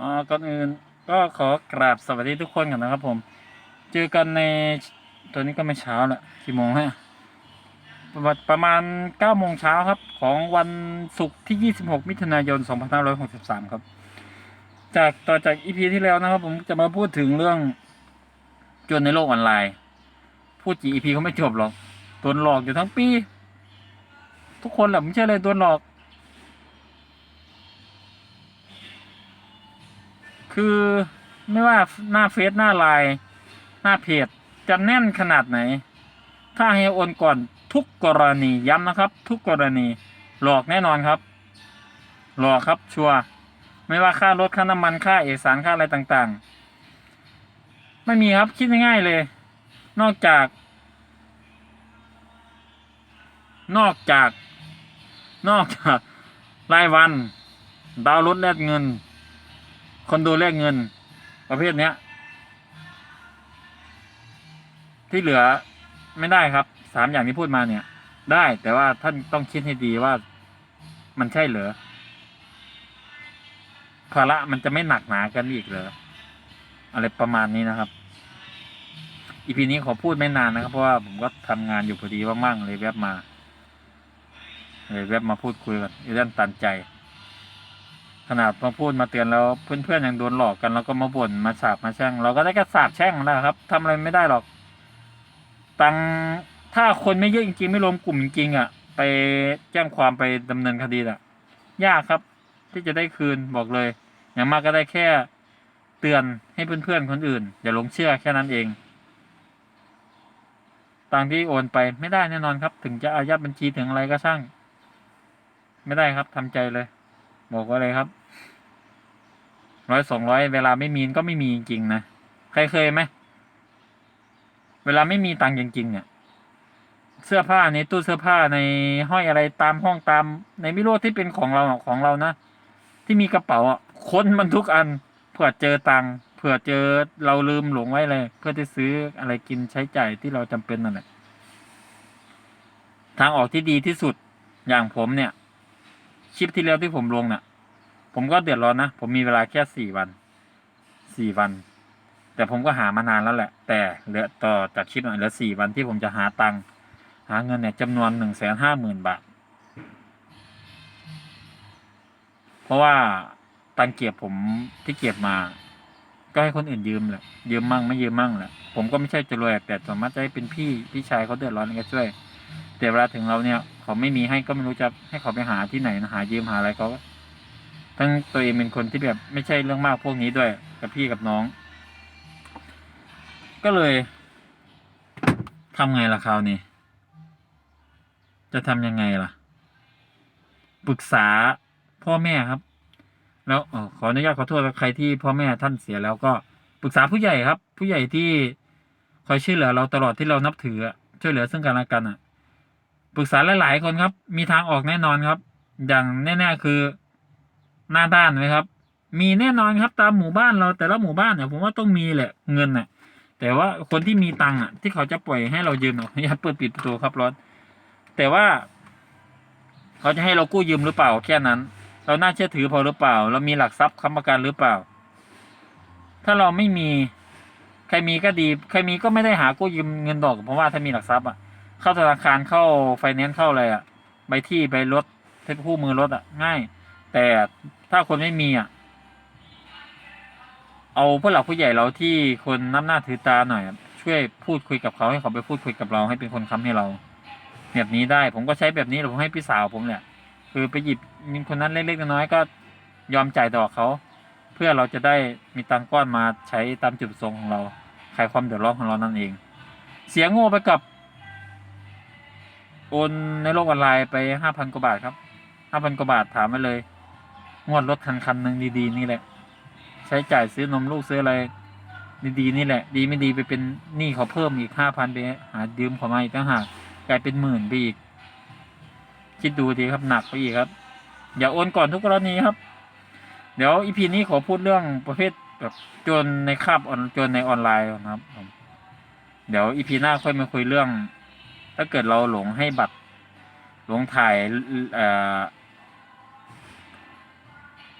อ่าก่อนอื่นก็ขอกราบสวัสดีทุกคนกันนะครับผม เจอกันในตัวนี้ก็ไม่เช้าละกี่โมงฮะประมาณประมาณ9โมงเช้าครับ ของวันศุกร์ที่ 26 มิถุนายน 2563 ครับ จากต่อจากอีพีที่แล้วนะครับ ผมจะมาพูดถึงเรื่องจนในโลกออนไลน์ พูดกี่อีพีเขาไม่จบหรอกโดนหลอกอยู่ทั้งปี ทุกคนแหละไม่ใช่เลยโดนหลอก คือไม่ว่าหน้าเฟซหน้าไลน์หน้าเพจจะแน่นขนาดไหน ถ้าให้โอนก่อนทุกกรณีย้ำนะครับ ทุกกรณีหลอกแน่นอนครับ หลอกครับชัวร์ไม่ว่าค่ารถค่าน้ำมันค่าเอกสารค่าอะไรต่างๆ ไม่มีครับคิดง่ายๆเลย นอกจาก นอกจาก นอกจากรายวัน ดาวน์รถแลกเงิน คนดูแลกเงิน ประเภทเนี้ย ที่เหลือไม่ได้ครับสามอย่างที่พูดมาเนี่ย ได้แต่ว่าท่านต้องคิดให้ดีว่ามันใช่เหรอภาระมันจะไม่หนักหนากันอีกเหรออะไรประมาณนี้นะครับอีพีนี้ขอพูดไม่นานนะครับ เพราะว่าผมก็ทำงานอยู่พอดีว่างๆเลยแวบมาเลยแวบมาพูดคุยกันเรื่องตันใจ ขนาดมาพูดมาเตือนแล้วเพื่อนๆยังโดนหลอกกัน แล้วก็มาบ่นมาสาบมาแช่ง เราก็ได้แค่สาบแช่งนะครับทำอะไรไม่ได้หรอกตังถ้าคนไม่เยอะจริงๆไม่รวมกลุ่มจริงๆอะ ไปแจ้งความไปดำเนินคดีอะ ยากครับ ที่จะได้คืนบอกเลย อย่างมากก็ได้แค่เตือนให้เพื่อนๆคนอื่น อย่าหลงเชื่อแค่นั้นเองตังที่โอนไปไม่ได้แน่นอนครับ ถึงจะอายัดบัญชีถึงอะไรก็ช่าง ไม่ได้ครับทำใจเลย บอกไว่าเลยครับ ร้อยสองร้อยเวลาไม่มีก็ไม่มีจริงๆนะ ใครเคยไหม เวลาไม่มีตังค์จริงๆเนี่ย เสื้อผ้าในตู้เสื้อผ้าในห้อยอะไรตามห้องตาม ในไม่รู้ที่เป็นของเราของเรานะ ที่มีกระเป๋าค้นมันทุกอันเผื่อเจอตังค์เผื่อเจอเราลืมหลงไว้เลย เพื่อที่ซื้ออะไรกินใช้จ่ายที่เราจำเป็นนั่นแหละทางออกที่ดีที่สุดอย่างผมเนี่ย คลิปที่แล้วที่ผมลงเนี่ยผมก็เดือดร้อนนะ ผมมีเวลาแค่สี่วัน สี่วัน แต่ผมก็หามานานแล้วแหละ แต่เหลือต่อจากคลิปหน่อยเหลือสี่วันที่ผมจะหาตังค์หาเงินเนี่ยจำนวนหนึ่งแสนห้าหมื่นบาท เพราะว่าตังค์เก็บผมที่เก็บมา ก็ให้คนอื่นยืมแหละ ยืมมั่งไม่ยืมมั่งแหละ ผมก็ไม่ใช่จะรวยแต่สามารถจะให้เป็นพี่พี่ชายเขาเดือดร้อนก็ช่วย แต่เวลาถึงเราเนี่ย เขาไม่มีให้ก็ไม่รู้จะให้เขาไปหาที่ไหนนะหายืมหาอะไรเขาทั้งตัวเองเป็นคนที่แบบไม่ใช่เรื่องมากพวกนี้ด้วย กับพี่กับน้อง ก็เลยทำไงล่ะคราวนี้จะทำยังไงล่ะปรึกษาพ่อแม่ครับ แล้วอขออนุญาตขอโทษใครที่พ่อแม่ท่านเสียแล้วก็ปรึกษาผู้ใหญ่ครับ ผู้ใหญ่ที่คอยช่วยเหลือเราตลอดที่เรานับถือช่วยเหลือซึ่งกันและกันอะ ปรึกษาหลาย ๆ คนครับ มีทางออกแน่นอนครับ อย่างแน่ ๆ คือหน้าด้านไหมครับ มีแน่นอนครับตามหมู่บ้านเราแต่ละหมู่บ้านเนี่ยผมว่าต้องมีแหละเงินน่ะ แต่ว่าคนที่มีตังค์อะ ที่เขาจะปล่อยให้เรายืมอะอย่าเปิดปิดประตูครับรถแต่ว่า เขาจะให้เรากู้ยืมหรือเปล่าแค่นั้น เราน่าเชื่อถือพอหรือเปล่า เรามีหลักทรัพย์ค้ำประกันหรือเปล่า ถ้าเราไม่มี ใครมีก็ดี ใครมีก็ไม่ได้หากู้ยืมเงินดอกเพราะว่าถ้ามีหลักทรัพย์อะ เข้าธนาคารเข้าไฟแนนซ์เข้าอะไรอะใบที่ใบรถเทปคู่มือรถอะ ง่าย แต่ถ้าคนไม่มีอะ เอาผู้หลักผู้ใหญ่เราที่คนน้ำหน้าถือตาหน่อย ช่วยพูดคุยกับเขาให้เขาไปพูดคุยกับเราให้เป็นคนค้ำให้เรา แบบนี้ได้ ผมก็ใช้แบบนี้แหละผมให้พี่สาวผมเนี่ยคือไปหยิบคนนั้นเล็กๆน้อยๆก็ยอมจ่ายดอกเขาเพื่อเราจะได้มีตังค์ก้อนมาใช้ตามจุดประสงค์ของเราคลายความเดือดร้อนของเรานั่นเอง เสียงโง่ไปกับ โอนในโลกออนไลน์ไปห้าพันกว่าบาทครับห้าพันกว่าบาทถามไปเลย งวดรถคันคันหนึ่งดีๆ นี่แหละ ใช้จ่ายซื้อนมลูกซื้ออะไรดีๆนี่แหละ ดีไม่ดีไปเป็นหนี้เขาเพิ่มอีกห้าพันไปหายืมเขามาอีกต่างหากกลายเป็นหมื่นไปอีก คิดดูดีครับหนักไปอีกครับ อย่าโอนก่อนทุกกรณีครับ เดี๋ยวอีพีนี้ขอพูดเรื่องประเภทแบบโจรในคาบออนโจรในออนไลน์นะครับ เดี๋ยวอีพีหน้าค่อยมาคุยเรื่อง ถ้าเกิดเราหลงให้บัตรหลงถ่ายเ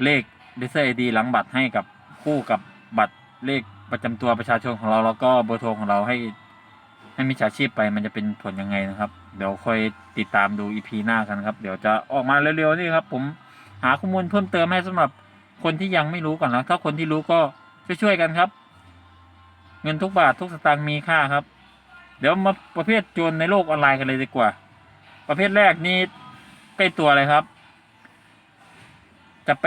เลขดิสเซอร์ไอดีหลังบัตรให้กับคู่กับบัตรเลขประจำตัวประชาชนของเราแล้วก็เบอร์โทรของเราให้ให้มิจฉาชีพไปมันจะเป็นผลยังไงนะครับ เดี๋ยวค่อยติดตามดูอีพีหน้ากันครับ เดี๋ยวจะออกมาเร็วๆนี่ครับ ผมหาข้อมูลเพิ่มเติมให้สำหรับคนที่ยังไม่รู้ก่อนนะถ้าคนที่รู้ก็ช่วยๆกันครับ เงินทุกบาททุกสตางค์มีค่าครับ เดี๋ยวมาประเภทโจรในโลกออนไลน์กันเลยดีกว่า ประเภทแรกนี่ใกล้ตัวเลยครับ จะไป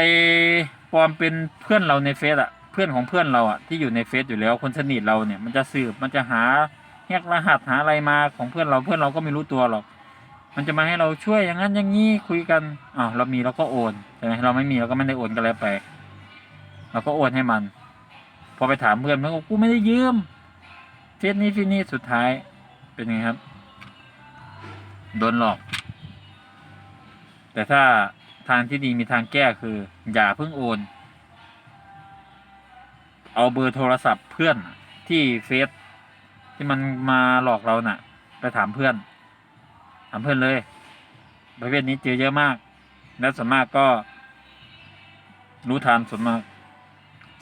ปลอมเป็นเพื่อนเราในเฟซอะเพื่อนของเพื่อนเราอะที่อยู่ในเฟซอยู่แล้วคนสนิทเราเนี่ย มันจะสืบมันจะหาแฮกรหัสหาอะไรมาของเพื่อนเราเพื่อนเราก็ไม่รู้ตัวหรอก มันจะมาให้เราช่วยอย่างนั้นอย่างนี้คุยกันอ้าวเรามีเราก็โอนใช่ไหมเราไม่มีเราก็ไม่ได้โอนกันแล้วไปเราก็โอนให้มัน พอไปถามเพื่อนมันก็กูไม่ได้ยืม ฟซนี้ฟีนี้สุดท้ายเป็นไงครับ โดนหลอก แต่ถ้าทางที่ดีมีทางแก้คือ อย่าเพิ่งโอน เอาเบอร์โทรศัพท์เพื่อนที่เฟซที่มันมาหลอกเราน่ะ ไปถามเพื่อน ถามเพื่อนเลยประเภทนี้เจอเยอะมาก แล้วส่วนมากก็ รู้ทันส่วนมาก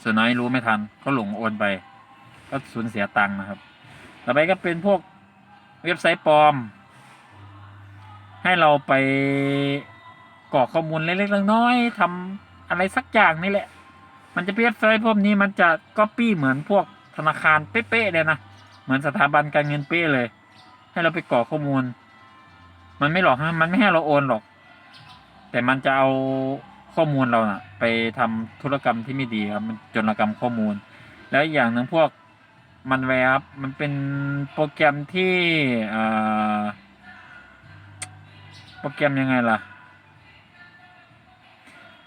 ส่วนน้อยรู้ไม่ทัน ก็หลงโอนไป ก็สูญเสียตังค์นะครับ ต่อไปก็เป็นพวกเว็บไซต์ปลอม ให้เราไปกรอกข้อมูลเล็กๆน้อยๆทำอะไรสักอย่างนี่แหละ มันจะเว็บไซต์พวกนี้มันจะก๊อปปี้เหมือนพวกธนาคารเป๊ะๆเลยนะ เหมือนสถาบันการเงินเป๊ะเลย ให้เราไปกรอกข้อมูล มันไม่หลอกฮะมันไม่ให้เราโอนหรอก แต่มันจะเอาข้อมูลเราน่ะ ไปทำธุรกรรมที่ไม่ดีครับมันจรกรรมข้อมูล แล้วอีกอย่างหนึ่งพวก มันแวบมันเป็นโปรแกรมที่โปรแกรมยังไงล่ะ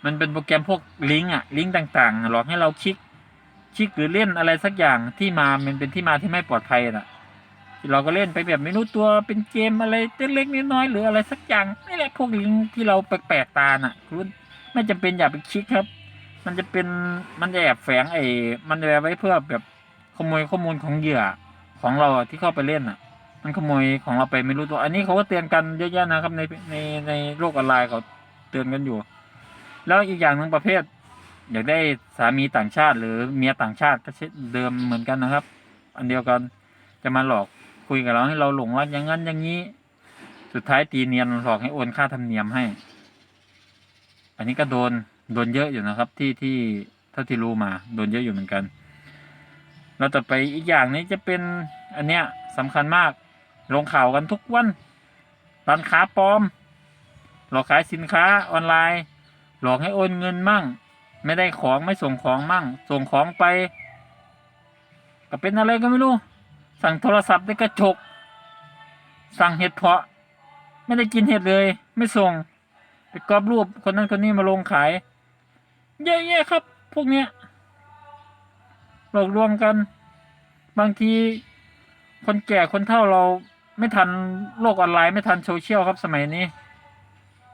มันเป็นโปรแกรมพวกลิงก์อะลิงก์ต่างๆ หลอกให้เราคลิกคลิกหรือเล่นอะไรสักอย่างที่มามันเป็นที่มาที่ไม่ปลอดภัยน่ะเราก็เล่นไปแบบไม่รู้ตัวเป็นเกมอะไรเล็กๆน้อยๆหรืออะไรสักอย่างนี่แหละพวกลิงก์ที่เราแปลกๆตาน่ะคุณไม่จำเป็นอย่าไปคลิกครับ มันจะเป็นมันจะแอบแฝงไอ้มันจะไว้เพื่อแบบ ขโมยข้อมูลของเหยื่อของเราที่เข้าไปเล่นอะ มันขโมยของเราไปไม่รู้ตัว อันนี้เขาก็เตือนกันเยอะแยะนะครับในในในโลกออนไลน์เขาเตือนกันอยู่ แล้วอีกอย่างหนึ่งประเภท อยากได้สามีต่างชาติ หรือเมียต่างชาติก็เช่นเดิมเหมือนกันนะครับ อันเดียวกันจะมาหลอกคุยกับเราให้เราหลงรักอย่างนั้นอย่างนี้ สุดท้ายตีเนียนหลอกให้โอนค่าธรรมเนียมให้ อันนี้ก็โดนโดนเยอะอยู่นะครับ ที่ที่เท่าที่รู้มาโดนเยอะอยู่เหมือนกัน แล้วต่อไปอีกอย่างนี้จะเป็นอันเนี้ยสำคัญมาก ลงข่าวกันทุกวันร้านค้าปลอม หลอกขายสินค้าออนไลน์ หลอกให้โอนเงินมั่ง ไม่ได้ของไม่ส่งของมั่ง ส่งของไปก็เป็นอะไรก็ไม่รู้ สั่งโทรศัพท์ได้กระจก สั่งเห็ดเพาะ ไม่ได้กินเห็ดเลย ไม่ส่งไปกรอบรูปคนนั้นคนนี้มาลงขาย เยอะๆครับ พวกเนี้ย หลอกลวงกัน บางทีคนแก่คนเฒ่าเราไม่ทันโลกออนไลน์ไม่ทันโซเชียลครับสมัยนี้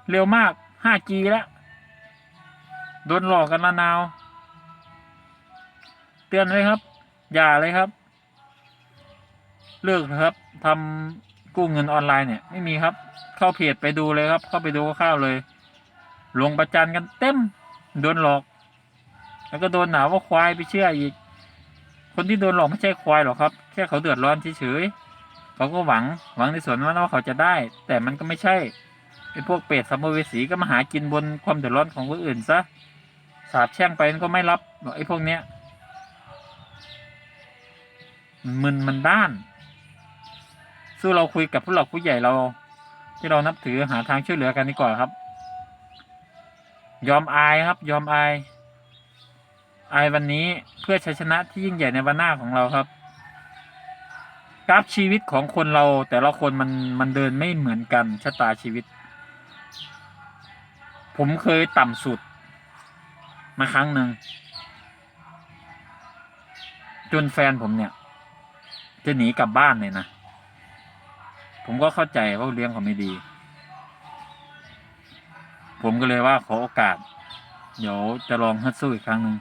เร็วมาก 5G แล้วโดนหลอกกันละนาว เตือนเลยครับ อย่าเลยครับ เลิกเถอะครับทำกู้เงินออนไลน์เนี่ย ไม่มีครับ เข้าเพจไปดูเลยครับ เข้าไปดูข้าวเลยลงประจันกันเต็ม โดนหลอก แล้วก็โดนหนาว่าควายไปเชื่ออีก คนที่โดนหลอกไม่ใช่ควายหรอกครับ แค่เขาเดือดร้อนเฉยๆเขาก็หวังหวังในส่วนนั้นว่าเขาจะได้ แต่มันก็ไม่ใช่ไอ้พวกเปรตสัมภเวสีก็มาหากินบนความเดือดร้อนของคนอื่นซะสาบแช่งไปมันก็ไม่รับหรอกไอ้พวกเนี้ยมึนมันด้าน สู้เราคุยกับผู้หลักผู้ใหญ่เรา ที่เรานับถือหาทางช่วยเหลือกันดีกว่าครับ ยอมอายครับ ยอมอาย อายวันนี้เพื่อชัยชนะที่ยิ่งใหญ่ในวันหน้าของเราครับกราฟชีวิตของคนเราแต่ละคนมันมันเดินไม่เหมือนกันชะตาชีวิต ผมเคยต่ำสุด มาครั้งหนึ่งจนแฟนผมเนี่ย จะหนีกลับบ้านเลยนะ ผมก็เข้าใจว่าเลี้ยงเขาไม่ดี ผมก็เลยว่าขอโอกาส เดี๋ยวจะลองฮัดสู้อีกครั้งหนึ่ง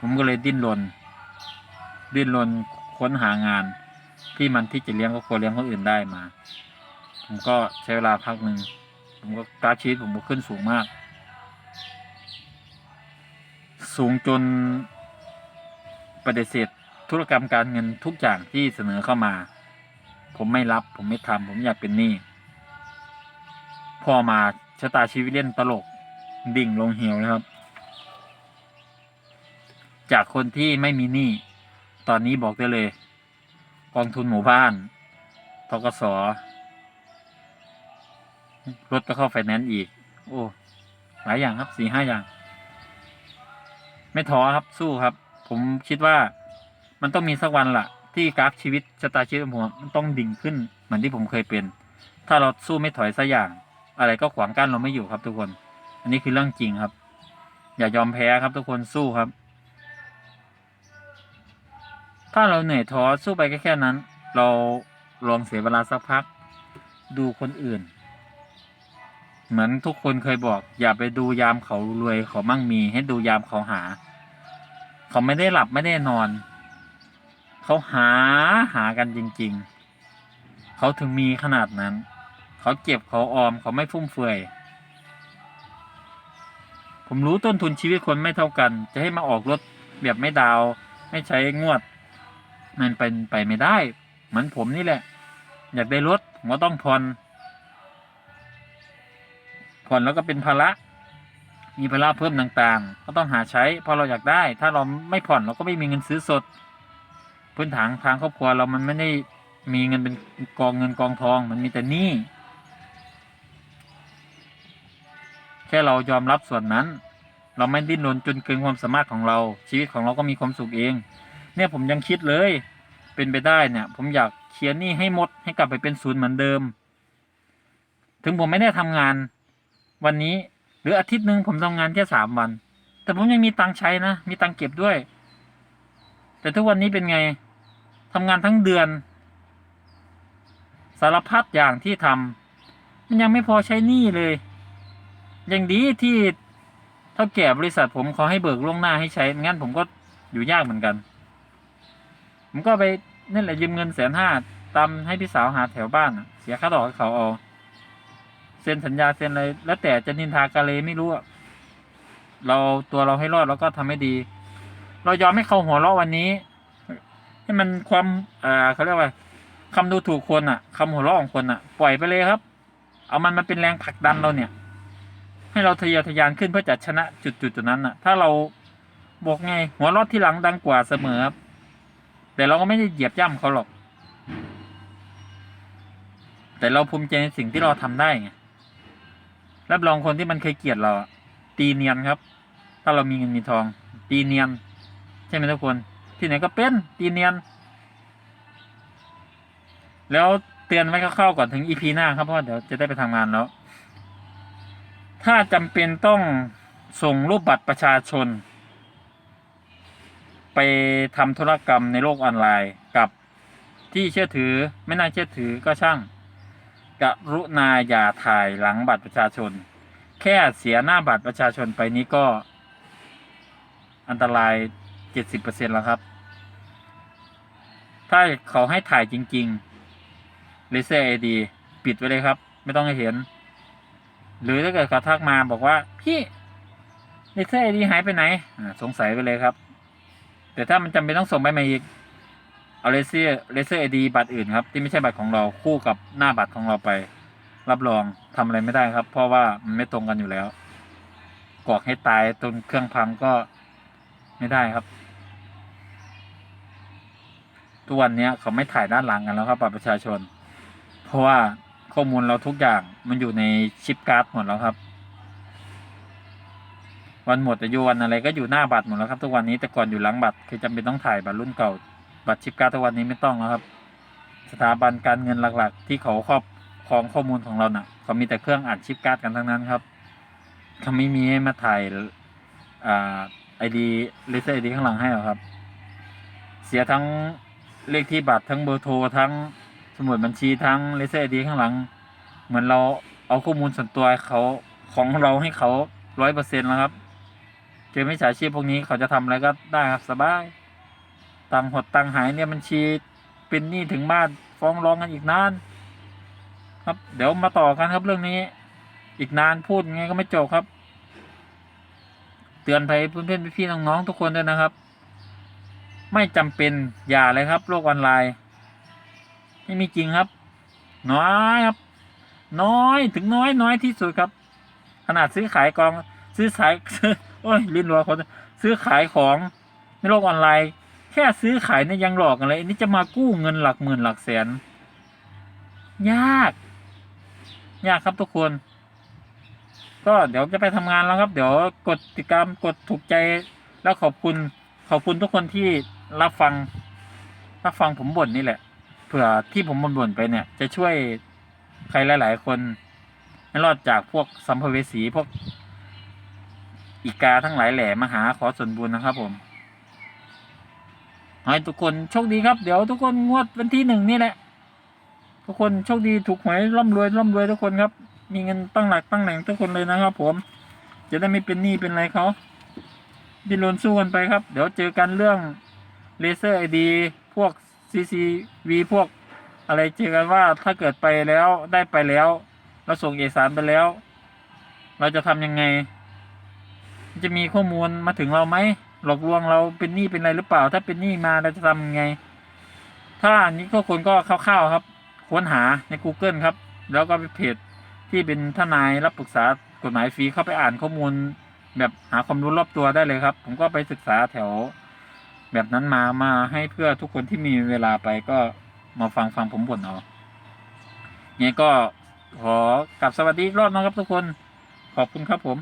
ผมก็เลยดิ้นรน ดิ้นรนค้นหางาน ที่มันที่จะเลี้ยงครอบครัวเลี้ยงคนอื่นได้มา ผมก็ใช้เวลาพักหนึ่งผมก็กราฟชีวิตผมก็ขึ้นสูงมาก สูงจนปฏิเสธธุรกรรมการเงินทุกอย่างที่เสนอเข้ามา ผมไม่รับ ผมไม่ทำผมอยากเป็นหนี้พอมาชะตาชีวิตเล่นตลกดิ่งลงเหวนะครับ จากคนที่ไม่มีหนี้ตอนนี้บอกได้เลย กองทุนหมู่บ้านทกสรถก็เข้าไฟแนนซ์อีก โอ้หลายอย่างครับสี่ห้าอย่าง ไม่ท้อครับสู้ครับ ผมคิดว่ามันต้องมีสักวันละที่กราฟชีวิตชะตาชีวิตของผมมันต้องดิ่งขึ้น เหมือนที่ผมเคยเป็น ถ้าเราสู้ไม่ถอยสักอย่าง อะไรก็ขวางกั้นเราไม่อยู่ครับทุกคน อันนี้คือเรื่องจริงครับ อย่ายอมแพ้ครับทุกคนสู้ครับ ถ้าเราเหนื่อยท้อสู้ไปแค่แค่นั้น เราลองเสียเวลาสักพัก ดูคนอื่น เหมือนทุกคนเคยบอก อย่าไปดูยามเขารวยเขามั่งมี ให้ดูยามเขาหา เขาไม่ได้หลับไม่ได้นอน เขาหาหากันจริง ๆ เขาถึงมีขนาดนั้น เขาเก็บเขาออมเขาไม่ฟุ่มเฟือยผมรู้ต้นทุนชีวิตคนไม่เท่ากัน จะให้มาออกรถแบบไม่ดาว ไม่ใช้งวด มันเป็นไปไม่ได้ เหมือนผมนี่แหละ อยากได้รถผมก็ต้องผ่อนผ่อนแล้วก็เป็นภาระมีภาระเพิ่มต่างๆ ก็ต้องหาใช้เพราะเราอยากได้ ถ้าเราไม่ผ่อนเราก็ไม่มีเงินซื้อสด พื้นฐานทางครอบครัวเรามันไม่ได้มีเงินเป็นกองเงินกองทอง มันมีแต่หนี้แค่เรายอมรับส่วนนั้น เราไม่ดิ้นรนจนเกินความสามารถของเรา ชีวิตของเราก็มีความสุขเอง เนี่ยผมยังคิดเลย เป็นไปได้เนี่ย ผมอยากเคลียร์หนี้ให้หมดให้กลับไปเป็นศูนย์เหมือนเดิม ถึงผมไม่ได้ทำงานวันนี้ หรืออาทิตย์หนึ่งผมทำงานแค่สามวัน แต่ผมยังมีตังค์ใช้นะ มีตังค์เก็บด้วย แต่ทุกวันนี้เป็นไงทำงานทั้งเดือน สารพัดอย่างที่ทำมันยังไม่พอใช้หนี้เลยยังดีที่เท่าแก่บริษัทผมเขาให้เบิกล่วงหน้าให้ใช้งั้นผมก็อยู่ยากเหมือนกัน ผมก็ไป นั่นแหละยืมเงินแสนห้าตามให้พี่สาวหาแถวบ้านน่ะเสียค่าดอกให้เขาเอาเซ็นสัญญาเซ็นอะไรแล้วแต่จะนินทากาเลไม่รู้อะเราตัวเราให้รอดแล้วก็ทำให้ดี เรายอมให้เขาหัวเราะวันนี้ ให้มันความอ่าเขาเรียกว่าคำดูถูกคนอะคำหัวเราะของคนอะปล่อยไปเลยครับ เอามันมาเป็นแรงผลักดันเราเนี่ย ให้เราทะเยอทะยานขึ้นเพื่อจะชนะจุดจุดจุดนั้นอะถ้าเราบอกไงหัวเราะที่หลังดังกว่าเสมอครับ แต่เราก็ไม่ได้เหยียบย่ำเขาหรอก แต่เราภูมิใจในสิ่งที่เราทำได้ไงรับรองคนที่มันเคยเกลียดเราตีเนียนครับ ถ้าเรามีเงินมีทอง ตีเนียน ใช่ไหมทุกคน ที่ไหนก็เป็นตีเนียน แล้วเตือนไว้คร่าวๆก่อนถึงอีพีหน้าครับเพราะเดี๋ยวจะได้ไปทำงานแล้ว ถ้าจำเป็นต้องส่งรูปบัตรประชาชน ไปทำธุรกรรมในโลกออนไลน์กับที่เชื่อถือไม่น่าเชื่อถือก็ช่างกรุณาอย่าถ่ายหลังบัตรประชาชน แค่เสียหน้าบัตรประชาชนไปนี้ก็ อันตรายเจ็ดสิบเปอร์เซ็นแล้วครับ ถ้าเขาให้ถ่ายจริงๆเลเซอร์ไอดีปิดไว้เลยครับ ไม่ต้องให้เห็น หรือถ้าเกิดเขาทักมาบอกว่า พี่เลเซอร์ไอดีหายไปไหน สงสัยไปเลยครับ แต่ถ้ามันจำเป็นต้องส่งไปมาอีก เอาเลเซอร์เลเซอร์ไอดีบัตรอื่นครับ ที่ไม่ใช่บัตรของเราคู่กับหน้าบัตรของเราไป รับรองทำอะไรไม่ได้ครับ เพราะว่ามันไม่ตรงกันอยู่แล้วกรอกให้ตายจนเครื่องพังก็ไม่ได้ครับทุกวันนี้เขาไม่ถ่ายด้านหลังกันแล้วครับบัตรประชาชน เพราะว่าข้อมูลเราทุกอย่างมันอยู่ในชิปการ์ดหมดแล้วครับ วันหมดอายุวันอะไรก็อยู่หน้าบัตรหมดแล้วครับ ทุกวันนี้แต่ก่อนอยู่หลังบัตรคือจำเป็นต้องถ่ายบัตรรุ่นเก่า บัตรชิปการ์ดทุกวันนี้ไม่ต้องแล้วครับ สถาบันการเงินหลัก ๆ ที่เขาครอบครองข้อมูลของเราน่ะ เขามีแต่เครื่องอ่านชิปการ์ดกันทั้งนั้นครับเขาไม่มีให้มาถ่ายอ่าไอดีเลเซอร์ไอดีข้างหลังให้หรอครับ เสียทั้งเลขที่บัตรทั้งเบอร์โทรทั้งสมุดบัญชีทั้งเลเซอร์ไอดีข้างหลัง เหมือนเราเอาข้อมูลส่วนตัวเขาของเราให้เขาร้อยเปอร์เซ็นต์แล้วครับ เจอมิจฉาชีพพวกนี้เขาจะทำอะไรก็ได้ครับสบายตังหดตังหายเนี่ยบัญชีเป็นหนี้ถึงบ้านฟ้องร้องกันอีกนาน ครับ เดี๋ยวมาต่อกันครับเรื่องนี้ อีกนานพูดไงก็ไม่จบครับ เตือนไปเพื่อนๆพี่ๆน้องๆทุกคนด้วยนะครับ ไม่จำเป็นอย่าเลยครับ โลกออนไลน์ไม่มีจริงครับ น้อยครับ น้อยถึงน้อยน้อยที่สุดครับ ขนาดซื้อขายกองซื้อขาย โอ้ยลิ้นรัวคนซื้อขายของในโลกออนไลน์ แค่ซื้อขายเนี่ยยังหลอกอะไรอันนี้จะมากู้เงินหลักหมื่นหลักแสน ยาก ยากครับทุกคน ก็เดี๋ยวจะไปทำงานแล้วครับ เดี๋ยวกดติดตามกดถูกใจแล้วขอบคุณ ขอบคุณทุกคนที่รับฟัง รับฟังผมบ่นนี่แหละเผื่อที่ผมบ่นๆไปเนี่ย จะช่วยใครหลาย ๆ คนให้รอดจากพวกสัมภเวสีพวก อีกาทั้งหลายแหล่มาหาขอส่วนบุญนะครับผมขอให้ทุกคนโชคดีครับ เดี๋ยวทุกคนงวดวันที่หนึ่งนี่แหละ ทุกคนโชคดีถูกหวยร่ำรวยร่ำรวยทุกคนครับ มีเงินตั้งหลักตั้งแหล่งทุกคนเลยนะครับ ผม จะได้ไม่เป็นหนี้เป็นอะไรเขาดินรนสู้กันไปครับ เดี๋ยวเจอกันเรื่องเลเซอร์ไอดีพวก CCV พวกอะไรเจอกันว่าถ้าเกิดไปแล้วได้ไปแล้ว เราส่งเอกสารไปแล้ว เราจะทำยังไง จะมีข้อมูลมาถึงเราไหมหลอกลวงเราเป็นหนี้เป็นอะไรหรือเปล่า ถ้าเป็นหนี้มาเราจะทำยังไง ถ้าอันนี้ก็คนก็คร่าวๆครับ ค้นหาใน Google ครับ แล้วก็ไปเพจที่เป็นทนายรับปรึกษากฎหมายฟรีเข้าไปอ่านข้อมูล แบบหาความรู้รอบตัวได้เลยครับ ผมก็ไปศึกษาแถว แบบนั้นมามาให้เพื่อทุกคนที่มีเวลาไปก็มาฟังฟังผมบ่นเอาเนี่ยก็ขอกลับสวัสดีรอบนะครับทุกคน ขอบคุณครับผม